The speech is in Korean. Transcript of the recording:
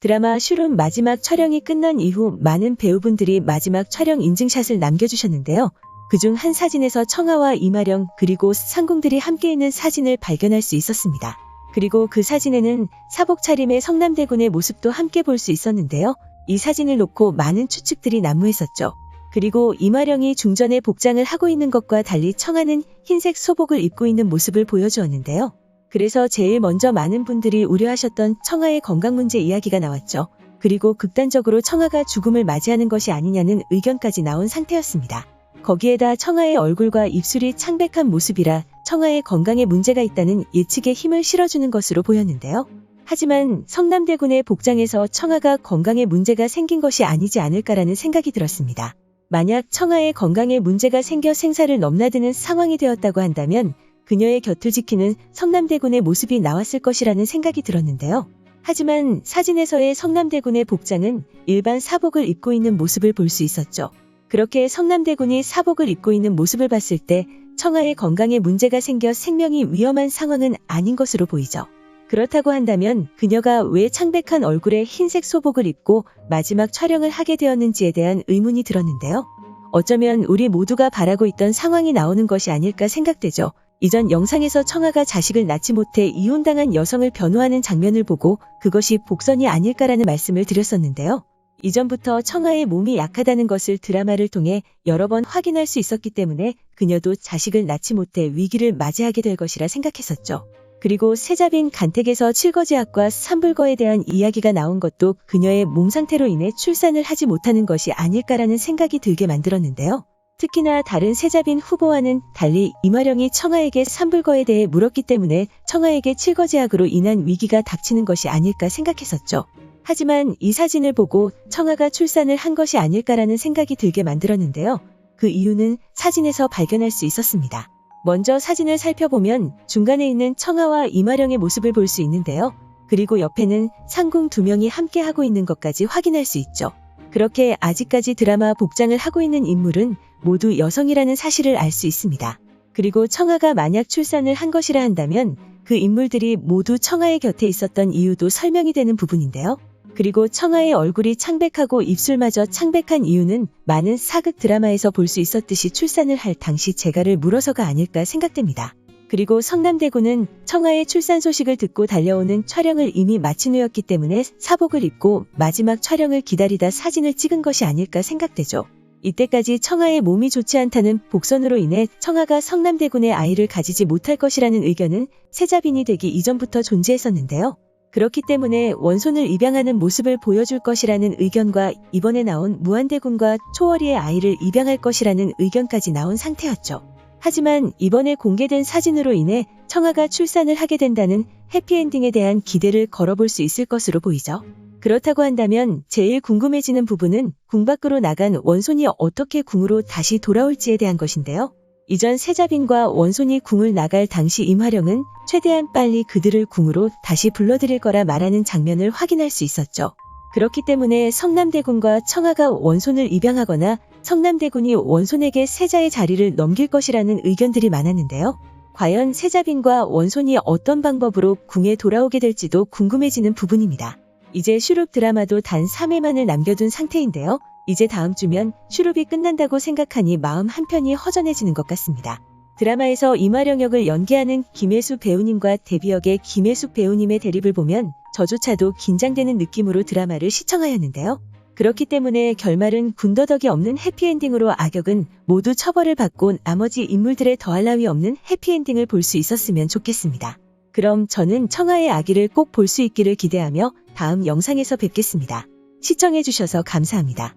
드라마 슈룸 마지막 촬영이 끝난 이후 많은 배우분들이 마지막 촬영 인증샷을 남겨주셨는데요. 그중 한 사진에서 청아와 이마령 그리고 상궁들이 함께 있는 사진을 발견할 수 있었습니다. 그리고 그 사진에는 사복 차림의 성남대군의 모습도 함께 볼 수 있었는데요. 이 사진을 놓고 많은 추측들이 난무했었죠. 그리고 이마령이 중전에 복장을 하고 있는 것과 달리 청아는 흰색 소복을 입고 있는 모습을 보여주었는데요. 그래서 제일 먼저 많은 분들이 우려하셨던 청아의 건강 문제 이야기가 나왔죠. 그리고 극단적으로 청아가 죽음을 맞이하는 것이 아니냐는 의견까지 나온 상태였습니다. 거기에다 청아의 얼굴과 입술이 창백한 모습이라 청아의 건강에 문제가 있다는 예측에 힘을 실어주는 것으로 보였는데요. 하지만 성남대군의 복장에서 청아가 건강에 문제가 생긴 것이 아니지 않을까라는 생각이 들었습니다. 만약 청아의 건강에 문제가 생겨 생사를 넘나드는 상황이 되었다고 한다면 그녀의 곁을 지키는 성남대군의 모습이 나왔을 것이라는 생각이 들었는데요. 하지만 사진에서의 성남대군의 복장은 일반 사복을 입고 있는 모습을 볼 수 있었죠. 그렇게 성남대군이 사복을 입고 있는 모습을 봤을 때 청아의 건강에 문제가 생겨 생명이 위험한 상황은 아닌 것으로 보이죠. 그렇다고 한다면 그녀가 왜 창백한 얼굴에 흰색 소복을 입고 마지막 촬영을 하게 되었는지에 대한 의문이 들었는데요. 어쩌면 우리 모두가 바라고 있던 상황이 나오는 것이 아닐까 생각되죠. 이전 영상에서 청아가 자식을 낳지 못해 이혼당한 여성을 변호하는 장면을 보고 그것이 복선이 아닐까라는 말씀을 드렸었는데요. 이전부터 청아의 몸이 약하다는 것을 드라마를 통해 여러 번 확인할 수 있었기 때문에 그녀도 자식을 낳지 못해 위기를 맞이하게 될 것이라 생각했었죠. 그리고 세자빈 간택에서 칠거지학과 산불거에 대한 이야기가 나온 것도 그녀의 몸 상태로 인해 출산을 하지 못하는 것이 아닐까라는 생각이 들게 만들었는데요. 특히나 다른 세자빈 후보와는 달리 이마령이 청아에게 산불거에 대해 물었기 때문에 청아에게 칠거지학으로 인한 위기가 닥치는 것이 아닐까 생각했었죠. 하지만 이 사진을 보고 청아가 출산을 한 것이 아닐까라는 생각이 들게 만들었는데요. 그 이유는 사진에서 발견할 수 있었습니다. 먼저 사진을 살펴보면 중간에 있는 청아와 이마령의 모습을 볼 수 있는데요. 그리고 옆에는 상궁 두 명이 함께 하고 있는 것까지 확인할 수 있죠. 그렇게 아직까지 드라마 복장을 하고 있는 인물은 모두 여성이라는 사실을 알 수 있습니다. 그리고 청아가 만약 출산을 한 것이라 한다면 그 인물들이 모두 청아의 곁에 있었던 이유도 설명이 되는 부분인데요. 그리고 청아의 얼굴이 창백하고 입술마저 창백한 이유는 많은 사극 드라마에서 볼 수 있었듯이 출산을 할 당시 재가를 물어서가 아닐까 생각됩니다. 그리고 성남대군은 청아의 출산 소식을 듣고 달려오는 촬영을 이미 마친 후였기 때문에 사복을 입고 마지막 촬영을 기다리다 사진을 찍은 것이 아닐까 생각되죠. 이때까지 청아의 몸이 좋지 않다는 복선으로 인해 청아가 성남대군의 아이를 가지지 못할 것이라는 의견은 세자빈이 되기 이전부터 존재했었는데요. 그렇기 때문에 원손을 입양하는 모습을 보여줄 것이라는 의견과 이번에 나온 무한대군과 초월이의 아이를 입양할 것이라는 의견까지 나온 상태였죠. 하지만 이번에 공개된 사진으로 인해 청아가 출산을 하게 된다는 해피엔딩에 대한 기대를 걸어볼 수 있을 것으로 보이죠. 그렇다고 한다면 제일 궁금해지는 부분은 궁 밖으로 나간 원손이 어떻게 궁으로 다시 돌아올지에 대한 것인데요. 이전 세자빈과 원손이 궁을 나갈 당시 임화령은 최대한 빨리 그들을 궁으로 다시 불러들일 거라 말하는 장면을 확인할 수 있었죠. 그렇기 때문에 성남대군과 청아가 원손을 입양하거나 성남대군이 원손에게 세자의 자리를 넘길 것이라는 의견들이 많았는데요. 과연 세자빈과 원손이 어떤 방법으로 궁에 돌아오게 될지도 궁금해지는 부분입니다. 이제 슈룹 드라마도 단 3회만을 남겨둔 상태인데요. 이제 다음 주면 슈룹이 끝난다고 생각하니 마음 한편이 허전해지는 것 같습니다. 드라마에서 이마령 역을 연기하는 김혜수 배우님과 데뷔 역의 김혜숙 배우님의 대립을 보면 저조차도 긴장되는 느낌으로 드라마를 시청하였는데요. 그렇기 때문에 결말은 군더더기 없는 해피엔딩으로 악역은 모두 처벌을 받고 나머지 인물들의 더할 나위 없는 해피엔딩을 볼 수 있었으면 좋겠습니다. 그럼 저는 청아의 아기를 꼭 볼 수 있기를 기대하며 다음 영상에서 뵙겠습니다. 시청해주셔서 감사합니다.